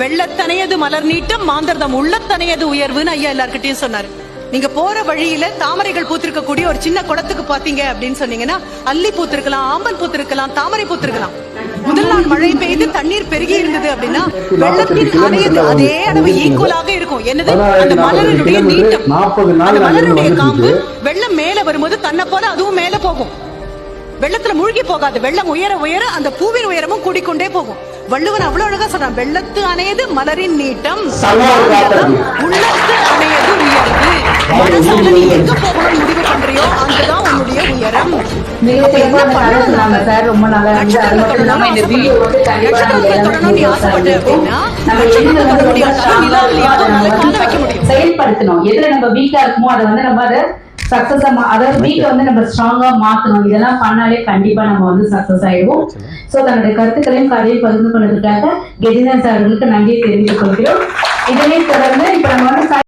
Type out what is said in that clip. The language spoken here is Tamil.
வெள்ளத்தனையது மலர் நீட்டம் மாந்தர்தம் உள்ளத்தனையது உயர்வுன்னு ஐயா எல்லார்கிட்டயும் சொன்னாரு. நீங்க போற வழியில தாமரைகள் பூத்திருக்கக்கூடிய ஒரு சின்ன குளத்துக்கு பாத்தீங்க அப்படின்னு சொன்னீங்கன்னா அல்லி பூத்திருக்கலாம் ஆம்பல் பூத்திருக்கலாம் தாமரை பூத்திருக்கலாம். முதல் நாள் மழை பெய்து தண்ணீர் பெருகி இருந்தது அப்படின்னா வெள்ளத்தின் அணையது அதே அளவு ஈக்குவலாக இருக்கும். என்னது? அந்த மலரினுடைய நீட்டம். அந்த மலருடைய காம்பு வெள்ளம் மேல வரும்போது தன்னை போல அதுவும் மேல போகும். வெள்ளத்துல மூழ்கி போகாது. வெள்ளம் உயர உயர அந்த பூவின் உயரமும் கூடிக்கொண்டே போகும். வள்ளுவன் அவ்வளவு அழகா சொல்றான் வெள்ளத்து அணையது மலரின் நீட்டம். உள்ளத்து அணையது உயர்வு. மனசால நீ எங்க போகணும்னு முடிவு பண்றியோ அங்கதான் உன்னுடைய உயரம். செயல்படுத்தணும். எதுல நம்ம வீக்கா இருக்குமோ அதை வந்து நம்ம அதை சக்சஸ் அதாவது வீக்கை வந்து நம்ம ஸ்ட்ராங்கா மாத்தணும். இதெல்லாம் பண்ணாலே கண்டிப்பா நம்ம வந்து சக்சஸ் ஆயிடுவோம். சோ தன்னுடைய கருத்துக்களையும் கதையை பகிர்ந்து கொண்டதுக்காக கெஜினன் சார்களுக்கு நன்றியை தெரிவித்துக் கொள்கிறோம். இதனை தொடர்ந்து இப்ப நம்ம வந்து